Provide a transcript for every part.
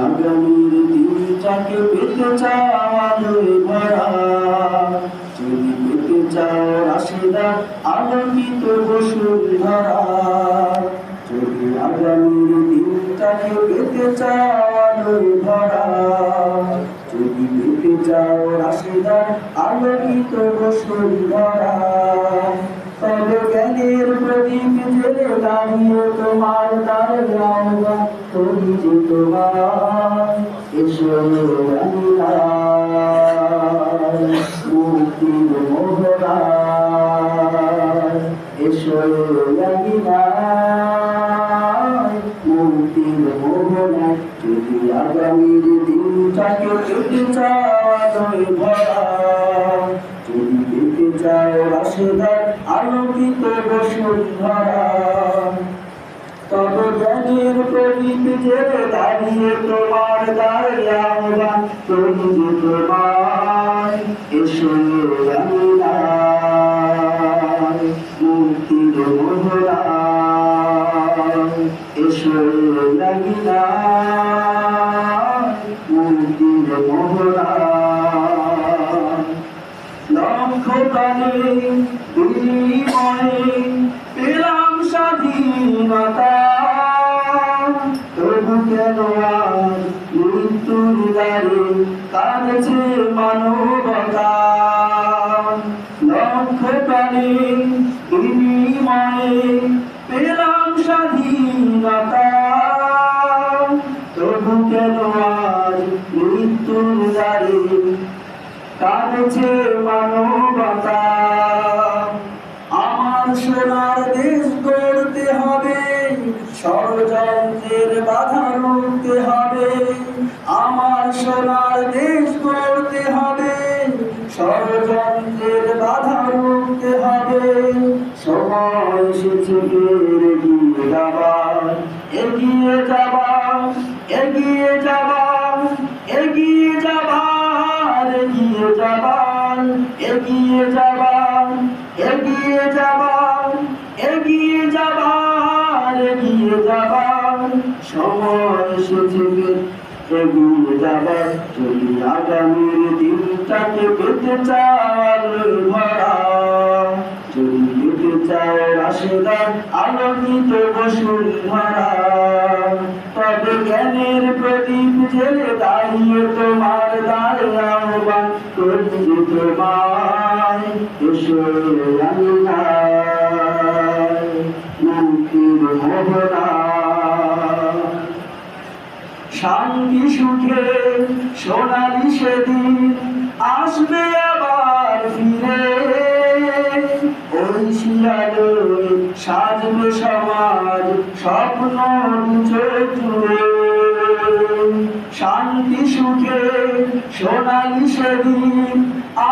আগামীর দিনটাকে পেতে চাও আলোয় ভরা যদি পেতে চাও রাশেদা আলোকিত বসুন্ধরা যদি আগামীর দিনটাকে পেতে চাও আলোয় ভরা যদি পেতে চাও রাশেদা আলোকিত বসুন্ধরা। আগামীর দিনটাকে কেটে চাওয়ায় ভরা যদি পেতে চাও রাশেদার আলোকিত বসুন্ধরা। ছেড়ে দাঁড়িয়ে তোমার দাঁড়াম তুমি যে তোমার এসে আমি মুক্তির মোহরা এসে আমি মুক্তির মোহরা পেলাম স্বাধীনতা। কাঁদছে মানবতা লক্ষ প্রাণে বিনিময়ে পেলাম স্বাধীনতা তবু কেন মৃত্যুর দ্বারে কাঁদছে মানবতা আমার সোনার দেশ গড়তে হবে ষড়যন্ত্রের বাধা রুখতে হবে। সোনার দেশ গড়তে হবে, ষড়যন্ত্রের বাধা রুখতে হবে। সময় এসেছে এগিয়ে যাবার এগিয়ে যাবার এগিয়ে যাবার এগিয়ে যাবার এগিয়ে যাবার এগিয়ে যাবার এগিয়ে যাবার এগিয়ে যাবার এগিয়ে যাবার। সময় এসেছে এগিয়ে যাবার, যদি আগামীর দিনটাকে পেতে চাওয়ার ভরা, যদি পেতে চাও রাশেদার আলোকিত বসুন্ধরা তবে জ্ঞানের প্রদীপ জেলে দাঁড়িয়ে তোমার দ্বারে আহ্বান করি যে তোমায়। এসো আল্লাহ মুক্তির মোহরা শান্তি সুখে সোনালি সেদিন আসবে আবার ফিরে। ওই শিয়ালোয় সাজবে সমাজ স্বপ্ন জুড়ে। শান্তি সুখে সোনালি সেদিন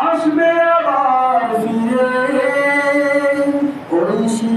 আসবে আবার ফিরে।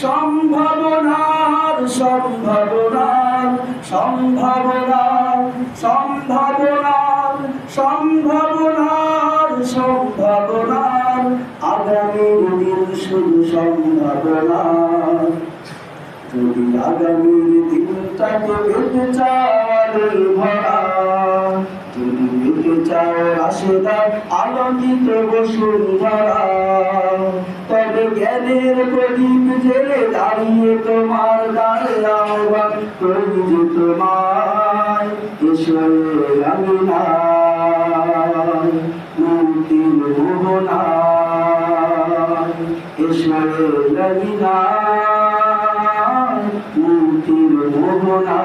সম্ভাবনার সম্ভাবনার সম্ভাবনার সম্ভাবনার সম্ভাবনার সম্ভাবনার। আগামীর দিন শুধু সম্ভাবনা যদি আগামীর দিনটাকে পেতে চাওয়ার রাশেদার আলোকিত বসুন্ধরা তবে জ্ঞানের প্রদীপ জেলে দাঁড়িয়ে তোমার আহ্বান করি যে তোমায়। এসো আমি মুক্তির মোহনা এসো রবিনা মুক্তির মোহনা